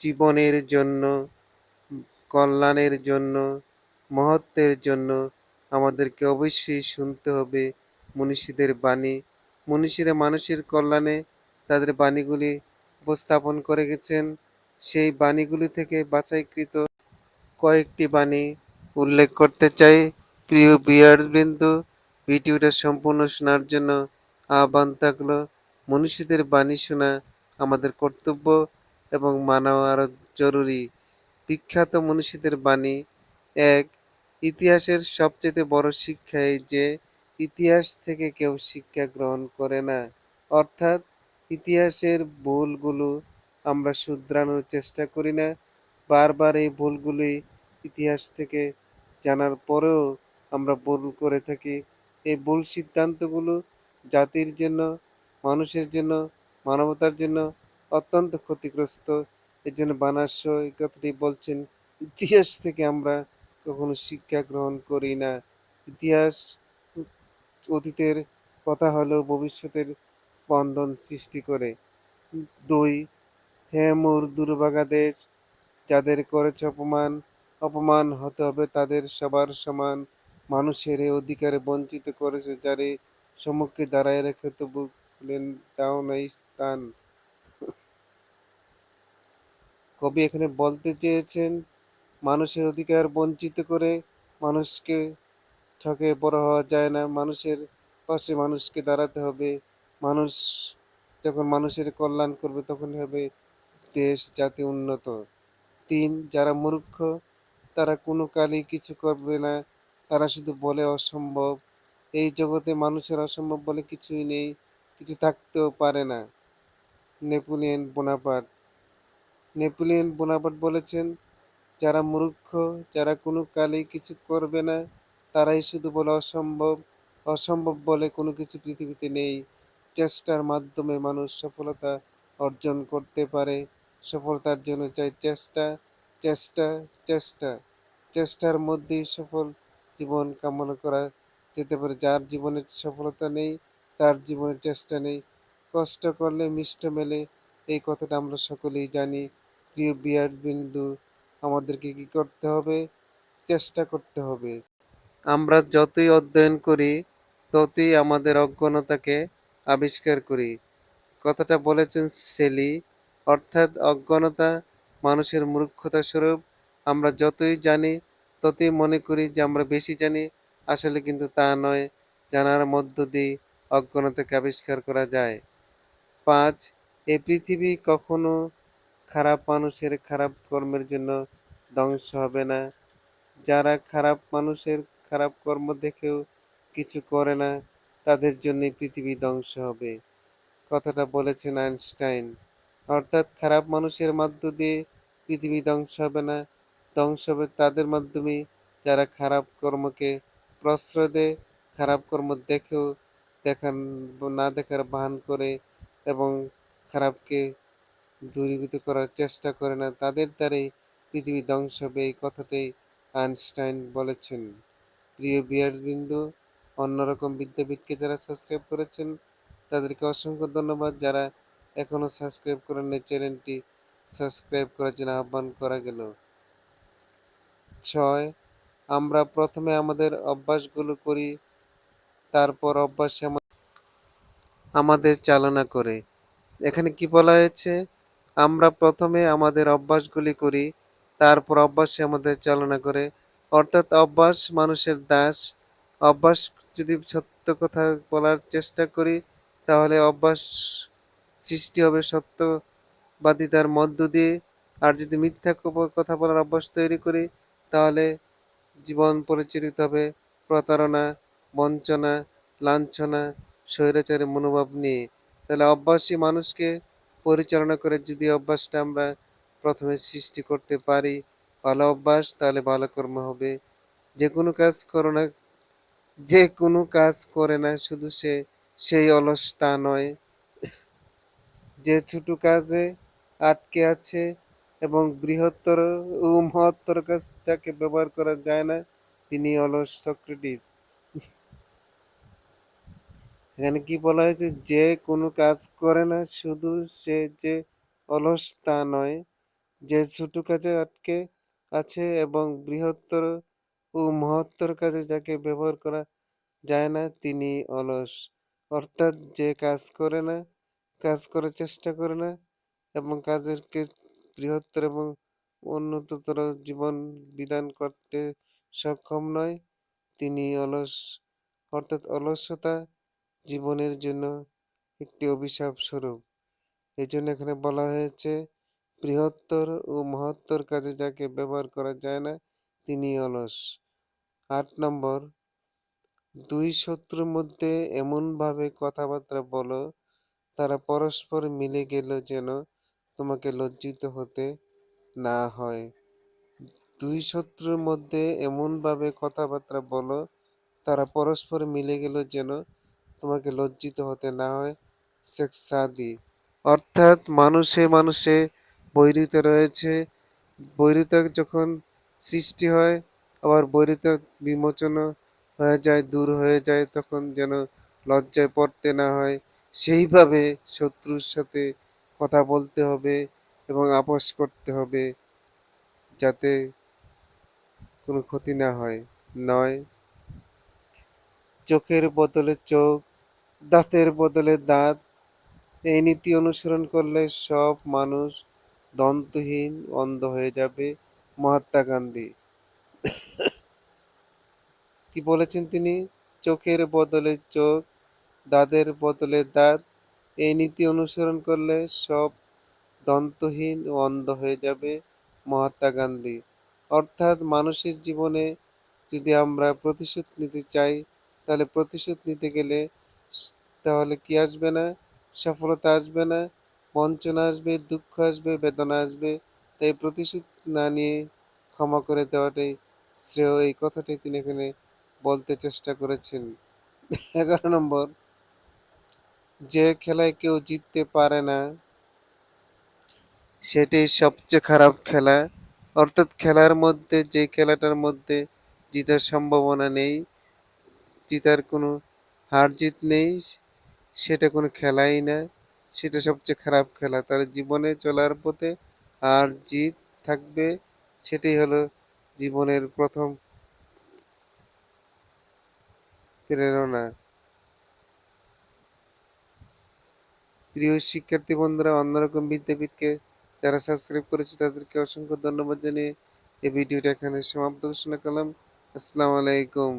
জীবনের জন্য, কল্যাণের জন্য, মহত্বের জন্য আমাদেরকে অবশ্যই শুনতে হবে মনীষীদের বাণী। মনীষীরা মানুষের কল্যাণে তাদের বাণীগুলি উপস্থাপন করে গেছেন। সেই বাণীগুলি থেকে বাছাইকৃত কয়েকটি বাণী উল্লেখ করতে চাই। প্রিয় বিয়ার্সবৃন্দ ভিডিওটা সম্পূর্ণ শোনার জন্য আহ্বান থাকল। মনীষীদের বাণী শোনা আমাদের কর্তব্য। এবং মানাও আরও জরুরি। বিখ্যাত মনীষীদের বাণী এক, ইতিহাসের সবচেয়ে বড় শিক্ষা এই যে, ইতিহাস থেকে কেউ শিক্ষা গ্রহণ করে না। অর্থাৎ, ইতিহাসের ভুলগুলো আমরা শুধরানোর চেষ্টা করি না। বারবার এই ভুলগুলি ইতিহাস থেকে জানার পরেও আমরা ভুল করে থাকি। এই ভুল সিদ্ধান্তগুলো জাতির জন্য, মানুষের জন্য, মানবতার জন্য অত্যন্ত ক্ষতিগ্রস্ত। এর জন্য এই কথাটি বলছেন, ইতিহাস থেকে আমরা কখনো শিক্ষা গ্রহণ করি না। ইতিহাস অতীতের কথা হলেও ভবিষ্যতের স্পন্দন সৃষ্টি করে। দুই হে মোর দুর্ভাগা দেশ যাদের করেছে অপমান অপমান হতে হবে তাদের সবার সমান। মানুষের অধিকারে বঞ্চিত করেছে যারে সম্মুখে দাঁড়ায় রেখে তবু খুলেন দাও নাই স্থান। কবি এখানে বলতে চেয়েছেন, মানুষের অধিকার বঞ্চিত করে মানুষকে ঠকে বড় হওয়া যায় না। মানুষের পাশে মানুষকে দাঁড়াতে হবে। মানুষ যখন মানুষের কল্যাণ করবে তখন হবে দেশ জাতি উন্নত। তিন, যারা মূর্খ, তারা কোনো কালই কিছু করবে না। তারা শুধু বলে অসম্ভব। এই জগতে মানুষের অসম্ভব বলে কিছুই নেই, কিছু থাকতেও পারে না। Napoleon Bonaparte. নেপোলিয়ন বোনাপার্ট বলেছেন, যারা মূর্খ, যারা কোনো কালেই কিছু করবে না, তারাই শুধু বলে অসম্ভব অসম্ভব বলে কোনো কিছু পৃথিবীতে নেই। চেষ্টার মাধ্যমে মানুষ সফলতা অর্জন করতে পারে। সফলতার জন্য চাই চেষ্টা চেষ্টা চেষ্টা। চেষ্টার মধ্যেই সফল জীবন কামনা করা যেতে পারে। যার জীবনে সফলতা নেই, তার জীবনে চেষ্টা নেই। কষ্ট করলে মিষ্ট মেলে, এই কথাটা আমরা সকলেই জানি। প্রিয় বিয়ার বিন্দু আমাদেরকে কি করতে হবে? চেষ্টা করতে হবে। আমরা যতই অধ্যয়ন করি, ততই আমাদের অজ্ঞানতাকে আবিষ্কার করি। কথাটা বলেছেন সেলি, অর্থাৎ অজ্ঞানতা মানুষের মূর্খতা স্বরূপ। আমরা যতই জানি, ততই মনে করি যে আমরা বেশি জানি। আসলে কিন্তু তা নয়, জানার মধ্য দিয়ে অজ্ঞানতাকে আবিষ্কার করা যায়। পাঁচ এই পৃথিবী কখনো খারাপ মানুষের খারাপ কর্মের জন্য ধ্বংস হবে না। যারা খারাপ মানুষের খারাপ কর্ম দেখেও কিছু করে না, তাদের জন্যই পৃথিবী ধ্বংস হবে, কথাটা বলেছেন আইনস্টাইন। অর্থাৎ খারাপ মানুষের মধ্য দিয়ে পৃথিবী ধ্বংস হবে না, ধ্বংস হবে তাদের মাধ্যমে। যারা খারাপ কর্মকে প্রশ্রয় দেয়, খারাপ কর্ম দেখেও দেখান, না দেখার ভান করে এবং খারাপকে দূরীভূত করার চেষ্টা করে না, তাদের দ্বারাই পৃথিবী ধ্বংস হবে এই কথাটাই আইনস্টাইন বলেছেন। প্রিয় বিয়ার্সবৃন্দ, অন্যরকম বিদ্যাপীঠকে যারা সাবস্ক্রাইব করেছেন, তাদেরকে অসংখ্য ধন্যবাদ। যারা এখনও সাবস্ক্রাইব করেন চ্যানেলটি সাবস্ক্রাইব করার জন্য আহ্বান করা গেল। ছয়, আমরা প্রথমে আমাদের অভ্যাসগুলো করি, তারপর অভ্যাসে আমাদের চালনা করে। এখানে কি বলা হয়েছে? আমরা প্রথমে আমাদের অভ্যাসগুলি করি, তারপর অভ্যাসে আমাদের চালনা করে। অর্থাৎ অভ্যাস মানুষের দাস। অভ্যাস যদি সত্য কথা বলার চেষ্টা করি, তাহলে অভ্যাস সৃষ্টি হবে সত্যবাদিতার মধ্য দিয়ে। আর যদি মিথ্যা কথা বলার অভ্যাস তৈরি করি, তাহলে জীবন পরিচালিত হবে। প্রতারণা, বঞ্চনা, লাঞ্ছনা, স্বৈরাচারের মনোভাব নিয়ে। তাহলে অভ্যাসই মানুষকে পরিচালনা করে যদি অভ্যাসটা আমরা প্রথমে সৃষ্টি করতে পারি, ভালো অভ্যাস, তাহলে ভালো কর্ম হবে। যে কোনো কাজ করো না, যে কোনো কাজ করে না, শুধু সে, সেই অলস তা নয়। যে ছোট কাজে আটকে আছে এবং বৃহত্তর ও মহত্তর কাজ যাকে ব্যবহার করা যায় না, তিনি অলস সক্রেটিস। এখানে কি বলা হয়েছে? যে কোনো কাজ করে না, শুধু সে যে অলস তা নয়, যে ছোট কাজে আটকে আছে এবং বৃহত্তর ও মহত্তর কাজে যাকে ব্যবহার করা যায় না, তিনি অলস। অর্থাৎ যে কাজ করে না, কাজ করার চেষ্টা করে না এবং কাজেরকে বৃহত্তর এবং উন্নততর জীবন বিধান করতে সক্ষম নয়, তিনি অলস। অর্থাৎ অলসতা জীবনের জন্য একটি অভিশাপ স্বরূপ। এই জন্য এখানে বলা হয়েছে, বৃহত্তর ও মহত্তর কাজে যাকে ব্যবহার করা যায় না, তিনি অলস। আট নম্বর, দুই শত্রুর মধ্যে এমনভাবে কথাবার্তা বলো, তারা পরস্পর মিলে গেল যেন তোমাকে লজ্জিত হতে না হয়। দুই শত্রুর মধ্যে এমনভাবে কথাবার্তা বলো, তারা পরস্পর মিলে গেল যেন তোমাকে লজ্জিত হতে না হয় শেখ সাদি। অর্থাৎ মানুষে মানুষে বৈরিতা রয়েছে। বৈরিতা যখন সৃষ্টি হয়, আবার বৈরিতা বিমোচন হয়ে যায়, দূর হয়ে যায়, তখন যেন লজ্জায় পড়তে না হয়। সেইভাবে শত্রুর সাথে কথা বলতে হবে এবং আপোষ করতে হবে যাতে কোনো ক্ষতি না হয়। নয় চোখের বদলে চোখ, দাঁতের বদলে দাঁত। এই নীতি অনুসরণ করলে সব মানুষ দন্তহীন, অন্ধ হয়ে যাবে মহাত্মা গান্ধী। কি বলেছেন তিনি? চোখের বদলে চোখ, দাঁতের বদলে দাঁত। এই নীতি অনুসরণ করলে সব দন্তহীন অন্ধ হয়ে যাবে মহাত্মা গান্ধী। অর্থাৎ মানুষের জীবনে যদি আমরা প্রতিশোধ নিতে চাই তাহলে প্রতিশোধ নিতে গেলে তাহলে কি আসবে না? সফলতা আসবে না, বঞ্চনা আসবে, দুঃখ আসবে, বেদনা আসবে। তাই প্রতিশোধ না নিয়ে ক্ষমা করে দেওয়াটাই শ্রেয়। এই কথাটাই তিনি এখানে বলতে চেষ্টা করেছেন। এগারো নম্বর, যে খেলায় কেউ জিততে পারে না সেটি সবচেয়ে খারাপ খেলা। অর্থাৎ খেলার মধ্যে, যে খেলাটার মধ্যে জিতার সম্ভাবনা নেই জিতার কোনো হার জিত নেই, সেটা কোনো খেলাই না, সেটা সবচেয়ে খারাপ খেলা। তার জীবনে চলার পথে আর জিত থাকবে, সেটাই হলো জীবনের প্রথম প্রেরণা। প্রিয় শিক্ষার্থী বন্ধুরা, অন্যরকম বিদ্যাপীঠকে যারা সাবস্ক্রাইব করেছে, তাদেরকে অসংখ্য ধন্যবাদ জানিয়ে এই ভিডিওটা এখানে সমাপ্ত ঘোষণা করলাম। আসসালামু আলাইকুম।